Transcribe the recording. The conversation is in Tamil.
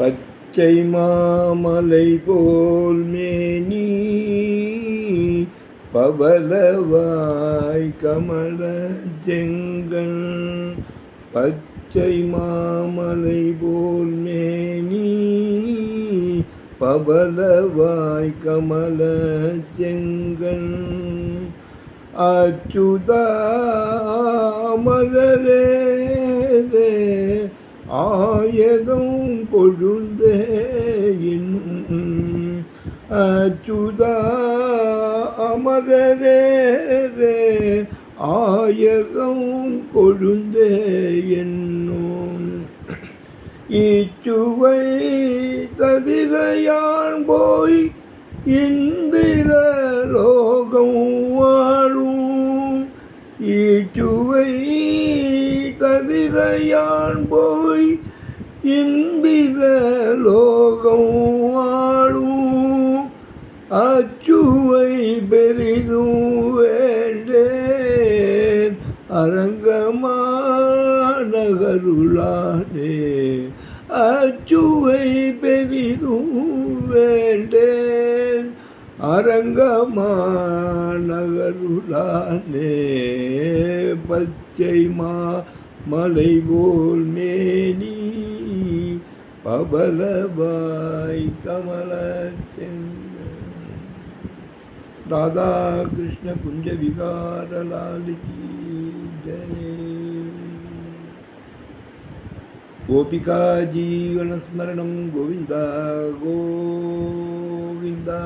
பச்சை மாமலை போல் மேனி பவலவாய் கமல செங்கன் பச்சை மாமலை போல் மேனி பவலவாய் கமல செங்கன் அச்சுதாமரரே ஆயதும் பொழுந்த இன்னும் அச்சுதா அமரரே ஆயதும் கொழுந்த என்னும். இச்சுவை தவிர யான் போய் இந்திர லோகம் வாழும். இச்சுவை தவிர யான் போய் இந்திர லோகம் வாழும். அச்சுவை பெரிதும் வேண்டேன். அரங்கமானகருளானே அச்சுவை பெரிதும் வேண்டேன். அரங்கமானகருளானே பச்சை மா மலை போல் மேனி பபலபாய் கமல ராதா கிருஷ்ண குஞ்ச விகாரலாலிக்கு கோபிகா ஜீவனஸ்மரணம் கோவிந்தா கோவிந்தா.